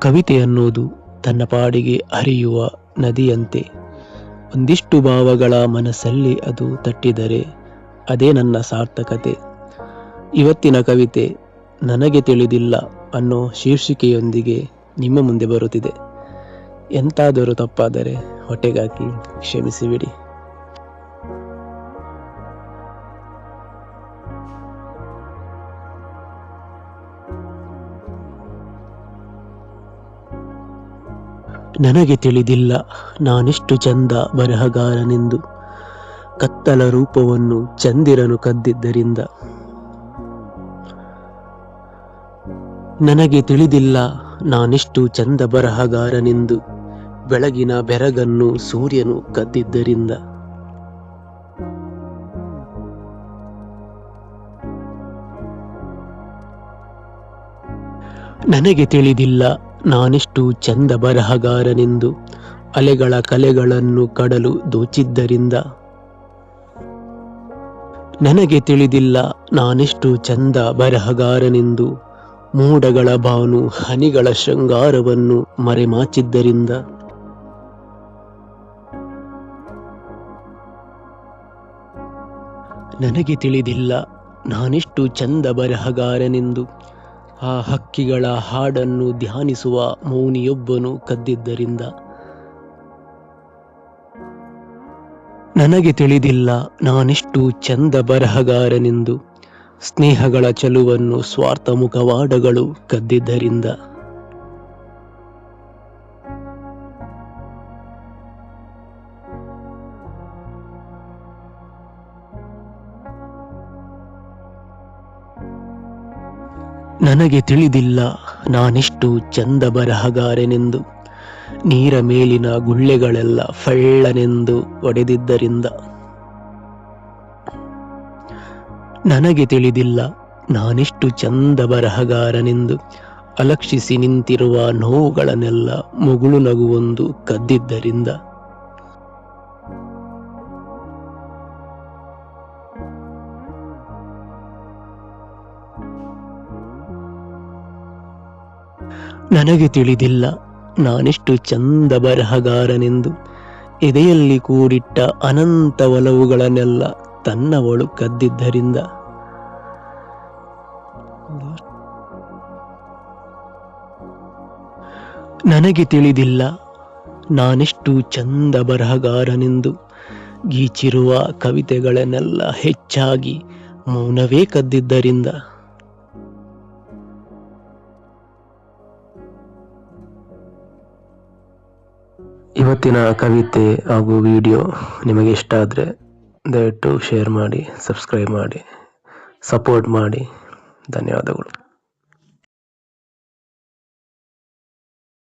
ಕವಿತೆ ಅನ್ನೋದು ತನ್ನ ಪಾಡಿಗೆ ಹರಿಯುವ ನದಿಯಂತೆ. ಒಂದಿಷ್ಟು ಭಾವಗಳ ಮನಸ್ಸಲ್ಲಿ ಅದು ತಟ್ಟಿದರೆ ಅದೇ ನನ್ನ ಸಾರ್ಥಕತೆ. ಇವತ್ತಿನ ಕವಿತೆ ನನಗೆ ತಿಳಿದಿಲ್ಲ ಅನ್ನೋ ಶೀರ್ಷಿಕೆಯೊಂದಿಗೆ ನಿಮ್ಮ ಮುಂದೆ ಬರುತ್ತಿದೆ. ಎಂತಾದರೂ ತಪ್ಪಾದರೆ ಹೊಟ್ಟೆಗಾಕಿ ಕ್ಷಮಿಸಿಬಿಡಿ. ನನಗೆ ತಿಳಿದಿಲ್ಲ ನಾನೆಷ್ಟು ಚಂದ ಬರಹಗಾರನೆಂದು. ಕತ್ತಲ ರೂಪವನ್ನು ಚಂದಿರನು ಕದ್ದಿದ್ದರಿಂದ. ನನಗೆ ತಿಳಿದಿಲ್ಲ ನಾನೆಷ್ಟು ಚಂದ ಬರಹಗಾರನೆಂದು. ಬೆಳಗಿನ ಬೆರಗನ್ನು ಸೂರ್ಯನು ಕದ್ದಿದ್ದರಿಂದ. ನನಗೆ ತಿಳಿದಿಲ್ಲ ನಾನೆಷ್ಟು ಚಂದ ಬರಹಗಾರನೆಂದು ಅಲೆಗಳ ಕಲೆಗಳನ್ನು ಕಡಲು ದೋಚಿದ್ದರಿಂದ ನನಗೆ ತಿಳಿದಿಲ್ಲ ನಾನೆಷ್ಟು ಚಂದ ಬರಹಗಾರನೆಂದು ಮೂಡಗಳ ಬಾನು ಹನಿಗಳ ಶೃಂಗಾರವನ್ನು ಮರೆಮಾಚಿದ್ದರಿಂದ. ನನಗೆ ತಿಳಿದಿಲ್ಲ ನಾನೆಷ್ಟು ಚಂದ ಬರಹಗಾರನೆಂದು ಆ ಹಕ್ಕಿಗಳ ಹಾಡನ್ನು ಧ್ಯಾನಿಸುವ ಮೌನಿಯೊಬ್ಬನು ಕದ್ದಿದ್ದರಿಂದ. ನನಗೆ ತಿಳಿದಿಲ್ಲ ನಾನೆಷ್ಟು ಚಂದ ಬರಹಗಾರನೆಂದು. ಸ್ನೇಹಗಳ ಚಲುವನ್ನು ಸ್ವಾರ್ಥ ಮುಖವಾಡಗಳು ಕದ್ದಿದ್ದರಿಂದ. ನನಗೆ ತಿಳಿದಿಲ್ಲ ನಾನಿಷ್ಟು ಚಂದ ಬರಹಗಾರನೆಂದು. ನೀರ ಮೇಲಿನ ಗುಳ್ಳೆಗಳೆಲ್ಲ ಫಳ್ಳನೆಂದು ಒಡೆದಿದ್ದರಿಂದ. ನನಗೆ ತಿಳಿದಿಲ್ಲ ನಾನಿಷ್ಟು ಚಂದ ಬರಹಗಾರನೆಂದು. ಅಲಕ್ಷಿಸಿ ನಿಂತಿರುವ ನೋವುಗಳನ್ನೆಲ್ಲ ಮುಗುಳು ನಗುವೊಂದು ಕದ್ದಿದ್ದರಿಂದ. ನನಗೆ ತಿಳಿದಿಲ್ಲ. ನಾನೆಷ್ಟು ಚಂದ ಬರಹಗಾರನೆಂದು. ಎದೆಯಲ್ಲಿ ಕೂಡಿಟ್ಟ ಅನಂತ ಒಲವುಗಳನ್ನೆಲ್ಲ ತನ್ನವಳು ಕದ್ದಿದ್ದರಿಂದ. ನನಗೆ ತಿಳಿದಿಲ್ಲ. ನಾನೆಷ್ಟು ಚಂದ ಬರಹಗಾರನೆಂದು. ಗೀಚಿರುವ ಕವಿತೆಗಳನ್ನೆಲ್ಲ ಹೆಚ್ಚಾಗಿ ಮೌನವೇ ಕದ್ದಿದ್ದರಿಂದ. ಇವತ್ತಿನ ಕವಿತೆ ಹಾಗೂ ವಿಡಿಯೋ ನಿಮಗೆ ಇಷ್ಟ ಆದರೆ ದಯವಿಟ್ಟು ಶೇರ್ ಮಾಡಿ ಸಬ್ಸ್ಕ್ರೈಬ್ ಮಾಡಿ ಸಪೋರ್ಟ್ ಮಾಡಿ. ಧನ್ಯವಾದಗಳು.